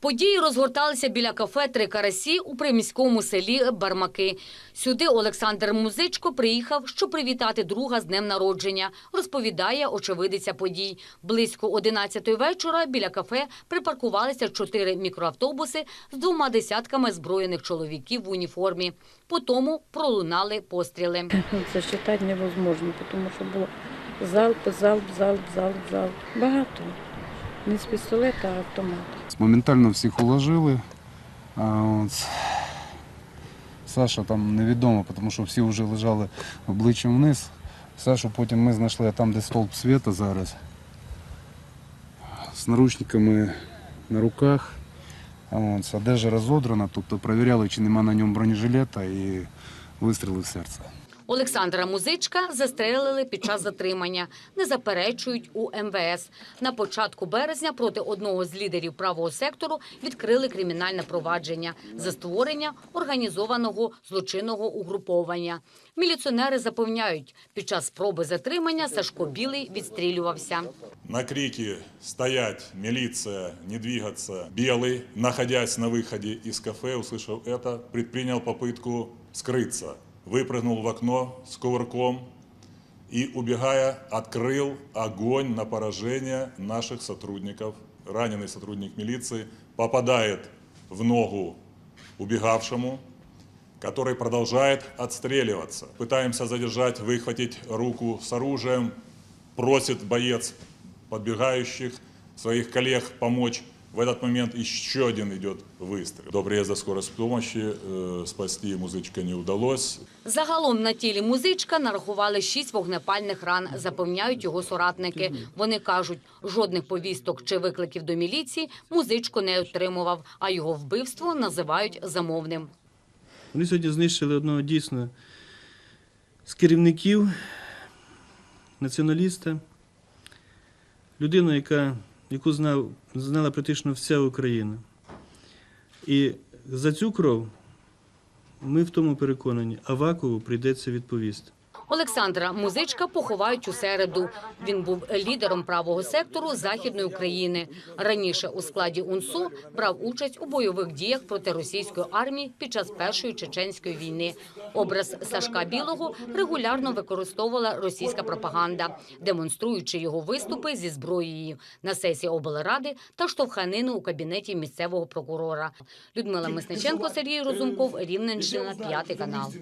Події розгорталися біля кафе «Три карасі» у приміському селі Бармаки. Сюди Олександр Музичко приїхав, щоб привітати друга з днем народження, розповідає очевидиця подій. Близько 11 вечора біля кафе припаркувалися чотири мікроавтобуси з двома десятками зброєних чоловіків в уніформі. По тому пролунали постріли. Ну, Це считати невозможно, тому що було залп, залп, залп, залп, залп. Багато. Не з пістолета, а автомат. Моментально всіх уложили. А от Саша там невідомо, тому що всі вже лежали обличчям вниз. Сашу потім ми знайшли а там, де стовп світа зараз. З наручниками на руках. От, одежа розодрана, тобто перевіряли, чи нема на ньому бронежилета і вистріли в серце. Олександра Музичка застрелили під час затримання. Не заперечують у МВС. На початку березня проти одного з лідерів правого сектору відкрили кримінальне провадження за створення організованого злочинного угруповання. Міліціонери запевняють, під час спроби затримання Сашко Білий відстрілювався. На крики «Стоять! Милиция! Не двигаться!» Белый, находясь на выходе из кафе, услышав это, предпринял попытку скрыться. Выпрыгнул в окно с кувырком и, убегая, открыл огонь на поражение наших сотрудников. Раненый сотрудник милиции попадает в ногу убегавшему, который продолжает отстреливаться. Пытаемся задержать, выхватить руку с оружием. Просит боец подбегающих своих коллег помочь. В этот момент еще один идет выстрел. До приезда скорой помощи э, спасти музычка не удалось. Загалом на тілі музичка нарахували шість вогнепальних ран, запевняють його соратники. Вони кажуть, жодних повісток чи викликів до міліції музичко не отримував, а його вбивство називають замовним. Вони сьогодні знищили одного дійсно з керівників, націоналіста, людину, яка, яку знав, знала практично вся Україна. І за цю кров ми в тому переконані, Авакову прийдеться відповісти. Олександра Музичка поховають у середу. Він був лідером правого сектору Західної України. Раніше у складі УНСУ брав участь у бойових діях проти російської армії під час першої чеченської війни. Образ Сашка Білого регулярно використовувала російська пропаганда, демонструючи його виступи зі зброєю на сесії облради та штовханину у кабінеті місцевого прокурора. Людмила Мисниченко, Сергій Розумков, Рівненщина, п'ятий канал.